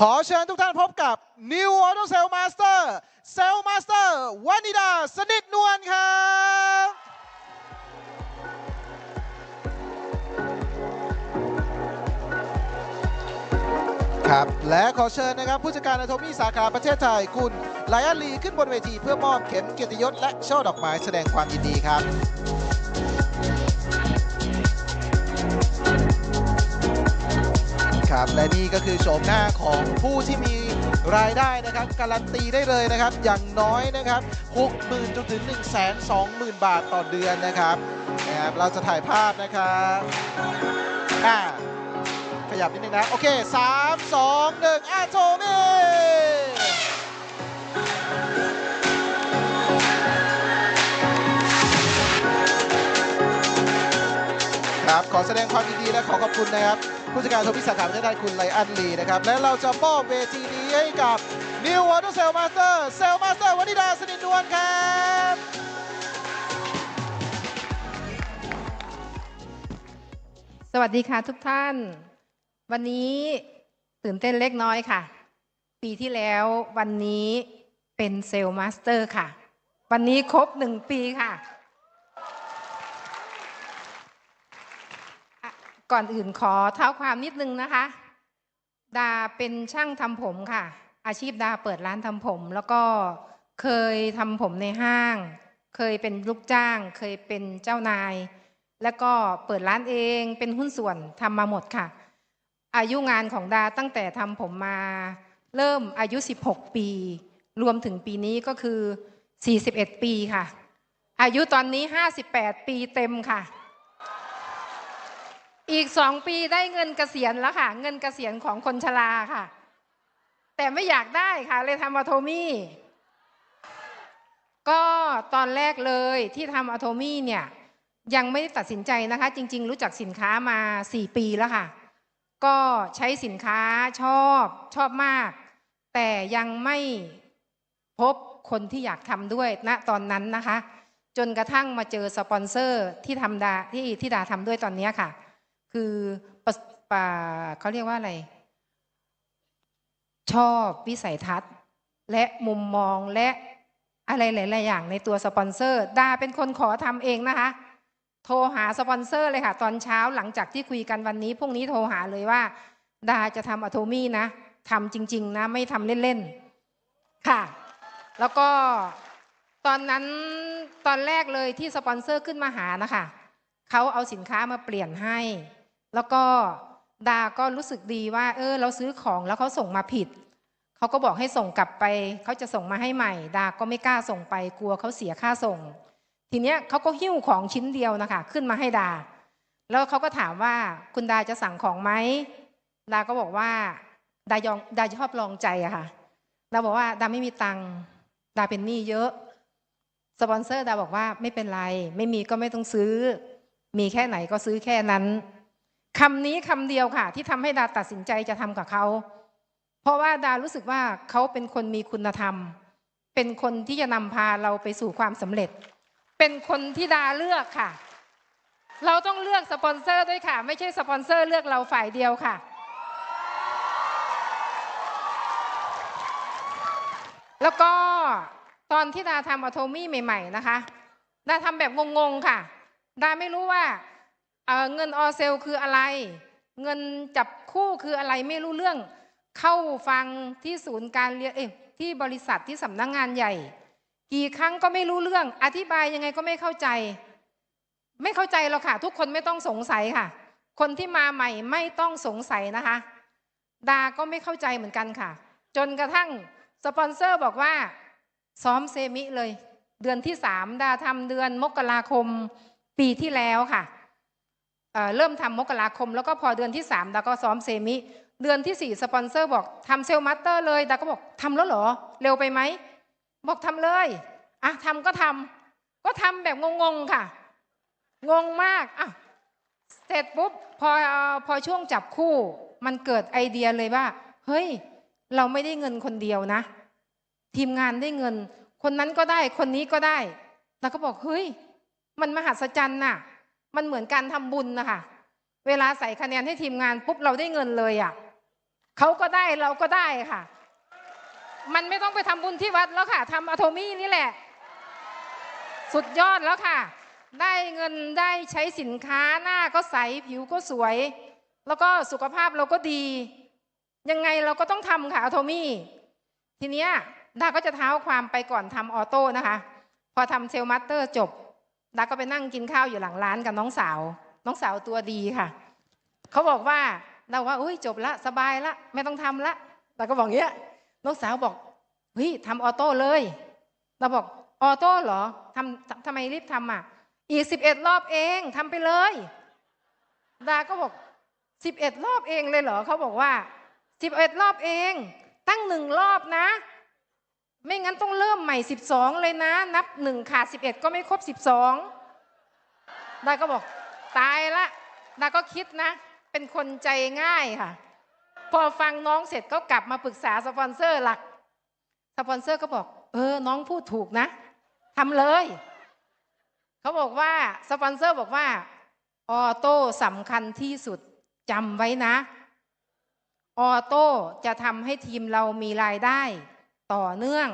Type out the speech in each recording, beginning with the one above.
ขอเชิญทุกท่านพบกับ New Auto Cell Master Cell Master วานิดา สนิทนวลครับครับ และขอเชิญนะครับ ผู้จัดการอโทมี่สาขาประเทศไทย คุณไลออนลีขึ้นบนเวทีเพื่อมอบเข็มเกียรติยศและช่อดอกไม้แสดงความยินดีครับ ครับ และนี่ก็คือโฉมหน้าของผู้ที่มีรายได้นะครับการันตีได้เลยนะครับ อย่างน้อยนะครับ60,000จนถึง 120,000 บาทต่อเดือนนะครับนะครับ เราจะถ่ายภาพนะครับอ่าขยับนิดนึงนะ โอเค 3 2 1อ่าโทเขอแสดงความยินดีและขอขอบคุณนะครับผู้จัดการทมิสาขาประเทศไทยคุณไลอันลีนะครับและเราจะมอบเวทีนี้ให้กับ New Water Cell Master Cell Master วันิดาสนิทนวลครับสวัสดีค่ะทุกท่าน วันนี้ตื่นเต้นเล็กน้อยค่ะ ปีที่แล้ววันนี้เป็นเซลล์มาสเตอร์ค่ะ วันนี้ครบหนึ่งปีค่ะอะ ก่อนอื่นขอเท้าความนิดนึงนะคะ ดาเป็นช่างทำผมค่ะ อาชีพดาเปิดร้านทำผม แล้วก็เคยทำผมในห้าง เคยเป็นลูกจ้าง เคยเป็นเจ้านาย แล้วก็เปิดร้านเองเป็นหุ้นส่วนทำมาหมดค่ะ อายุงานของดาตั้งแต่ทำผมมา เริ่มอายุ 16 ปี รวมถึงปีนี้ก็คือ 41 ปีค่ะ อายุตอนนี้ 58 ปีเต็มค่ะ อีกสองปีได้เงินเกษียณแล้วค่ะ เงินเกษียณของคนชราค่ะ แต่ไม่อยากได้ค่ะ เลยทำอะโทมี่ก็ตอนแรกเลยที่ทำอะโทมี่เนี่ย ยังไม่ได้ตัดสินใจนะคะ จริง ๆ รู้จักสินค้ามา 4 ปีแล้วค่ะ ก็ใช้สินค้าชอบชอบมาก แต่ยังไม่พบคนที่อยากทำด้วยณตอนนั้นนะคะ จนกระทั่งมาเจอสปอนเซอร์ที่ทำดาที่ที่ดาทำด้วยตอนนี้ค่ะ คือป่าเขาเรียกว่าอะไร ชอบวิสัยทัศน์ และมุมมองและอะไรหลายๆอย่างในตัวสปอนเซอร์ดาเป็นคนขอทำเองนะคะ โทรหาสปอนเซอร์เลยค่ะ ตอนเช้าหลังจากที่คุยกันวันนี้พรุ่งนี้โทรหาเลยว่า ดาจะทำอะโทมี่นะทำจริง ๆ นะ ไม่ทำเล่น ๆ ค่ะ แล้วก็ตอนนั้นตอนแรกเลยที่สปอนเซอร์ขึ้นมาหานะคะเขาเอาสินค้ามาเปลี่ยนให้ แล้วก็ดาก็รู้สึกดีว่า เออ เราซื้อของแล้วเขาส่งมาผิด เขาก็บอกให้ส่งกลับไป เขาจะส่งมาให้ใหม่ ดาก็ไม่กล้าส่งไป กลัวเขาเสียค่าส่ง ทีเนี้ยเขาก็หิ้วของชิ้นเดียวนะคะ ขึ้นมาให้ดา แล้วเขาก็ถามว่าคุณดาจะสั่งของไหม ดาก็บอกว่า ดายองดาชอบลองใจอะค่ะ ดาบอกว่าดาไม่มีตังค์ ดาเป็นหนี้เยอะ สปอนเซอร์ดาบอกว่าไม่เป็นไร ไม่มีก็ไม่ต้องซื้อ มีแค่ไหนก็ซื้อแค่นั้น คำนี้คำเดียวค่ะ ที่ทำให้ดาตัดสินใจจะทำกับเขา เพราะว่าดารู้สึกว่าเขาเป็นคนมีคุณธรรม เป็นคนที่จะนำพาเราไปสู่ความสำเร็จ เป็นคนที่ดาเลือกค่ะ เราต้องเลือกสปอนเซอร์ด้วยค่ะ ไม่ใช่สปอนเซอร์เลือกเราฝ่ายเดียวค่ะ แล้วก็ตอนที่ดาทำอะโทมี่ใหม่ ๆ นะคะ ดาทำแบบงงๆค่ะ ดาไม่รู้ว่า เเงินออเซลคืออะไร เงินจับคู่คืออะไรไม่รู้เรื่อง เข้าฟังที่ศูนย์การเรียนเอ้ยที่บริษัทที่สำนักงงานใหญ่ กี่ครั้งก็ไม่รู้เรื่อง อธิบายยังไงก็ไม่เข้าใจ ไม่เข้าใจหรอกค่ะ ทุกคนไม่ต้องสงสัยค่ะ คนที่มาใหม่ไม่ต้องสงสัยนะคะดาก็ไม่เข้าใจเหมือนกันค่ะ จนกระทั่งสปอนเซอร์บอกว่า ซ้อมเซมิเลย เดือนที่สามดาทำเดือนมกราคมปีที่แล้วค่ะ เริ่มทำมกราคม แล้วก็พอเดือนที่สามดาก็ซ้อมเซมิ เดือนที่สี่สปอนเซอร์บอกทำเซลมาสเตอร์เลยดาก็บอกทำแล้วเหรอ เร็วไปไหม บอกทำเลยอะทำก็ทำก็ทำแบบงงๆค่ะ งงมากอะเสร็จปุ๊บพอพอช่วงจับคู่มันเกิดไอเดียเลยว่า เฮ้ย เราไม่ได้เงินคนเดียวนะ ทีมงานได้เงิน คนนั้นก็ได้คนนี้ก็ได้แล้วก็บอกเฮ้ย มันมหัศจรรย์น่ะ มันเหมือนการทำบุญนะคะเวลาใส่คะแนนให้ทีมงานปุ๊บเราได้เงินเลยอะเขาก็ได้เราก็ได้ค่ะ มันไม่ต้องไปทำบุญที่วัดแล้วค่ะทำอะโทมี่นี่แหละ สุดยอดแล้วค่ะ ได้เงินได้ใช้สินค้าหน้าก็ใสผิวก็สวย แล้วก็สุขภาพเราก็ดี ยังไงเราก็ต้องทำค่ะอะโทมี่ทีเนี้ยดาก็จะเท้าความไปก่อนทำออโต้นะคะ พอทำเซลล์มัตเตอร์จบ ดาก็ไปนั่งกินข้าวอยู่หลังร้านกับน้องสาว น้องสาวตัวดีค่ะเขาบอกว่าเราว่าอุ้ยจบละสบายละไม่ต้องทำละดาก็บอกเงี้ยน้องสาวบอกเฮ้ยทำออโต้เลยเราบอกออโต้เหรอทำทำทำไมรีบทำอะ อีกสิบเอ็ดรอบเองทำไปเลยดาก็บอกสิบเอ็ดรอบเองเลยเหรอเขาบอกว่าสิบเอ็ดรอบเอง ตั้งหนึ่งรอบนะ ไม่งั้นต้องเริ่มใหม่สิบสองเลยนะ นับหนึ่งขาดสิบเอ็ดก็ไม่ครบสิบสองดาก็บอกตายละดาก็คิดนะ เป็นคนใจง่ายค่ะ พอฟังน้องเสร็จก็กลับมาปรึกษาสปอนเซอร์หลัก สปอนเซอร์ก็บอก เออ น้องพูดถูกนะทำเลย เขาบอกว่าสปอนเซอร์บอกว่า ออโต้สำคัญที่สุดจำไว้นะ ออโต้จะทำให้ทีมเรามีรายได้ ต่อเนื่อง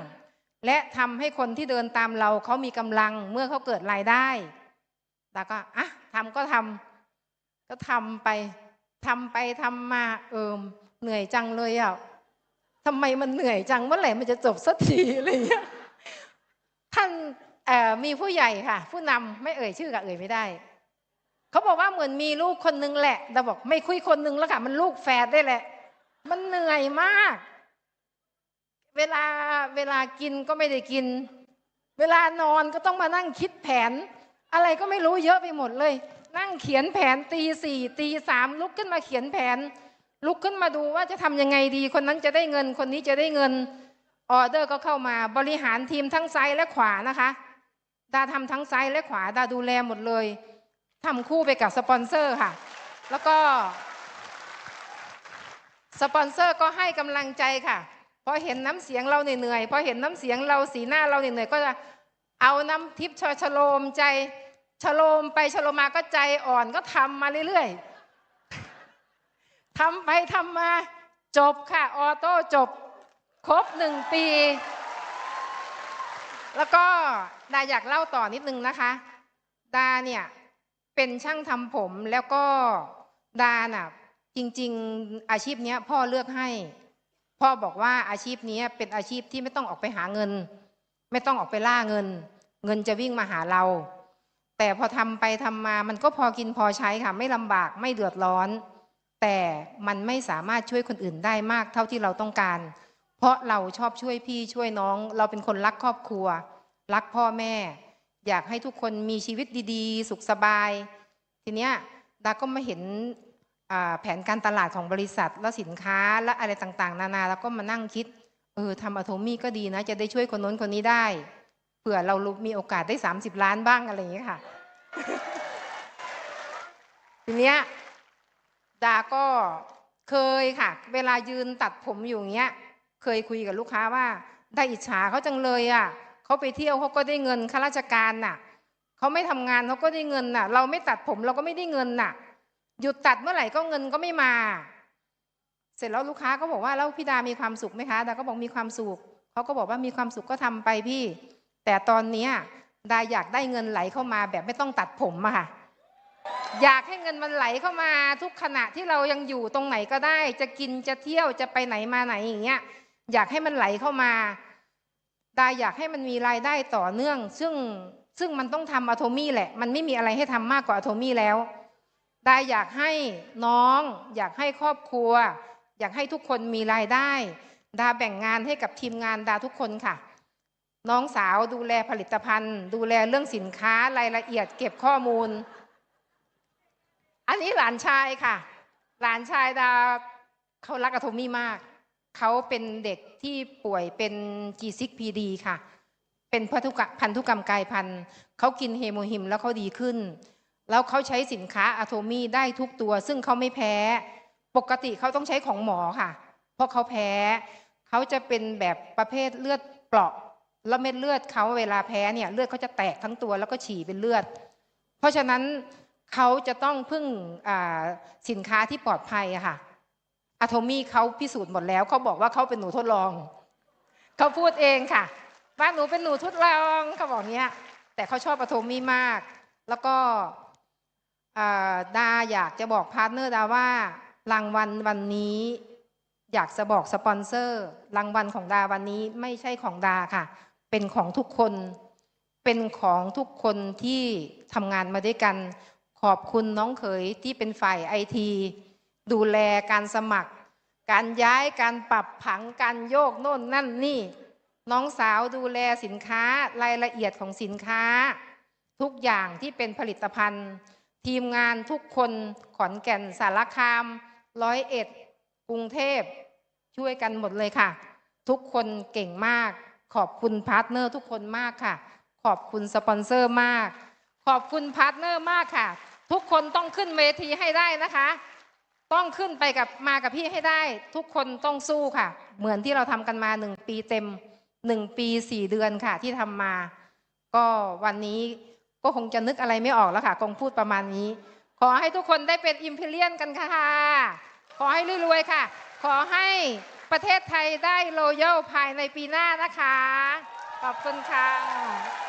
และทำให้คนที่เดินตามเราเขามีกำลังเมื่อเขาเกิดรายได้แล้วก็อะทำก็ทำก็ทำไปทำไปทำมาเอิมเหนื่อยจังเลยอะทำไมมันเหนื่อยจังเมื่อไหร่มันจะจบสักทีอะไรเงี้ยท่านมีผู้ใหญ่ค่ะ ผู้นำไม่เอ่ยชื่อกับเอ่ยไม่ได้เขาบอกว่าเหมือนมีลูกคนนึงแหละแต่บอกไม่คุยคนนึงแล้วค่ะ มันลูกแฝดได้แหละ มันเหนื่อยมาก เวลาเวลากินก็ไม่ได้กิน เวลานอนก็ต้องมานั่งคิดแผน อะไรก็ไม่รู้เยอะไปหมดเลย นั่งเขียนแผนตีสี่ตีสามลุกขึ้นมาเขียนแผน ลุกขึ้นมาดูว่าจะทำยังไงดี คนนั้นจะได้เงินคนนี้จะได้เงินออเดอร์ก็เข้ามาบริหารทีมทั้งซ้ายและขวานะคะดาทำทั้งซ้ายและขวาดาดูแลหมดเลยทำคู่ไปกับสปอนเซอร์ค่ะ แล้วก็สปอนเซอร์ก็ให้กำลังใจค่ะ พอเห็นน้ำเสียงเราเหนื่อยๆพอเห็นน้ำเสียงเราสีหน้าเราเหนื่อยๆก็จะเอาน้ำทิพย์ชโลมใจชโลมไปชโลมมาก็ใจอ่อนก็ทำมาเรื่อยๆทำไปทำมาจบค่ะออโต้จบ ครบหนึ่งปี แล้วก็ดาอยากเล่าต่อนิดนึงนะคะ ดาเนี่ยเป็นช่างทำผมแล้วก็ดาน่ะจริง ๆ อาชีพเนี้ยพ่อเลือกให้ พ่อบอกว่าอาชีพนี้เป็นอาชีพที่ไม่ต้องออกไปหาเงิน ไม่ต้องออกไปล่าเงิน เงินจะวิ่งมาหาเรา แต่พอทำไปทำมามันก็พอกินพอใช้ค่ะ ไม่ลำบากไม่เดือดร้อน แต่มันไม่สามารถช่วยคนอื่นได้มากเท่าที่เราต้องการ เพราะเราชอบช่วยพี่ช่วยน้อง เราเป็นคนรักครอบครัว รักพ่อแม่ อยากให้ทุกคนมีชีวิตดี ๆ สุขสบาย ทีเนี้ยดาก็มาเห็น แผนการตลาดของบริษัทและสินค้าและอะไรต่างๆ นานาแล้วก็มานั่งคิดเออทำอะโทมี่ก็ดีนะ จะได้ช่วยคนน้นคนนี้ได้เผื่อเรามีโอกาสได้ 30 ล้านบ้างอะไรอย่างเงี้ค่ะ ทีเนี้ยดาก็เคยค่ะ เวลายืนตัดผมอยู่เงี้ย เคยคุยกับลูกค้าว่า ได้อิจฉาเขาจังเลยอะเขาไปเที่ยวเขาก็ได้เงินข้าราชการน่ะเขาไม่ทำงานเขาก็ได้เงินน่ะ เราไม่ตัดผมเราก็ไม่ได้เงินน่ะ หยุดตัดเมื่อไหร่ก็เงินก็ไม่มา เสร็จแล้วลูกค้าก็บอกว่าแล้วพี่ดามีความสุขไหมคะดาก็บอกมีความสุขเขาก็บอกว่ามีความสุขก็ทำไปพี่ แต่ตอนนี้ดาอยากได้เงินไหลเข้ามาแบบไม่ต้องตัดผมอะค่ะอยากให้เงินมันไหลเข้ามาทุกขณะที่เรายังอยู่ตรงไหนก็ได้ จะกินจะเที่ยวจะไปไหนมาไหนอย่างเงี้ยอยากให้มันไหลเข้ามาดาอยากให้มันมีรายได้ต่อเนื่อง ซึ่งซึ่งมันต้องทำอะโทมี่แหละ มันไม่มีอะไรให้ทำมากกว่าอะโทมี่แล้ว ดาอยากให้น้อง อยากให้ครอบครัว อยากให้ทุกคนมีรายได้ ดาแบ่งงานให้กับทีมงานดาทุกคนค่ะ น้องสาวดูแลผลิตภัณฑ์ ดูแลเรื่องสินค้ารายละเอียดเก็บข้อมูล อันนี้หลานชายค่ะ หลานชายดาเขารักอะโทมี่มาก เขาเป็นเด็กที่ป่วยเป็น G6PD ค่ะ เป็นพันธุกรรมพันธุกรรมกายพันธุ์เขากินเฮโมฮิมแล้วเขาดีขึ้น แล้วเขาใช้สินค้าอะโทมี่ได้ทุกตัว ซึ่งเขาไม่แพ้ ปกติเขาต้องใช้ของหมอค่ะ เพราะเขาแพ้ เขาจะเป็นแบบประเภทเลือดเปราะแล้วเม็ดเลือดเขาเวลาแพ้เนี่ยเลือดเขาจะแตกทั้งตัวแล้วก็ฉี่เป็นเลือด เพราะฉะนั้นเขาจะต้องพึ่งสินค้าที่ปลอดภัยค่ะอะโทมี่เขาพิสูจน์หมดแล้วเขาบอกว่าเขาเป็นหนูทดลองเขาพูดเองค่ะว่าหนูเป็นหนูทดลองเขาบอกเนี้ยแต่เขาชอบอะโทมี่มาก แล้วก็ ดาอยากจะบอกพาร์ทเนอร์ดาว่ารางวัลวันนี้ อยากจะบอกสปอนเซอร์ รางวัลของดาวันนี้ไม่ใช่ของดาค่ะ เป็นของทุกคน เป็นของทุกคนที่ทำงานมาด้วยกัน ขอบคุณน้องเขยที่เป็นฝ่ายไอทีดูแลการสมัคร การย้ายการปรับผังการโยกโน่นนั่นนี่ น้องสาวดูแลสินค้ารายละเอียดของสินค้า ทุกอย่างที่เป็นผลิตภัณฑ์ ทีมงานทุกคนขอนแก่นสารคามร้อยเอ็ดกรุงเทพ ช่วยกันหมดเลยค่ะ ทุกคนเก่งมาก ขอบคุณพาร์ทเนอร์ทุกคนมากค่ะ ขอบคุณสปอนเซอร์มาก ขอบคุณพาร์ทเนอร์มากค่ะ ทุกคนต้องขึ้นเวทีให้ได้นะคะ ต้องขึ้นไปกับมากับพี่ให้ได้ ทุกคนต้องสู้ค่ะ เหมือนที่เราทำกันมาหนึ่งปีเต็มหนึ่งปีสี่เดือนค่ะที่ทำมา ก็วันนี้ ก็คงจะนึกอะไรไม่ออกแล้วค่ะ คงพูดประมาณนี้ ขอให้ทุกคนได้เป็นอิมพีเรียนกันค่ะ ขอให้รวยๆค่ะ ขอให้ประเทศไทยได้โรยัลภายในปีหน้านะคะ ขอบคุณค่ะ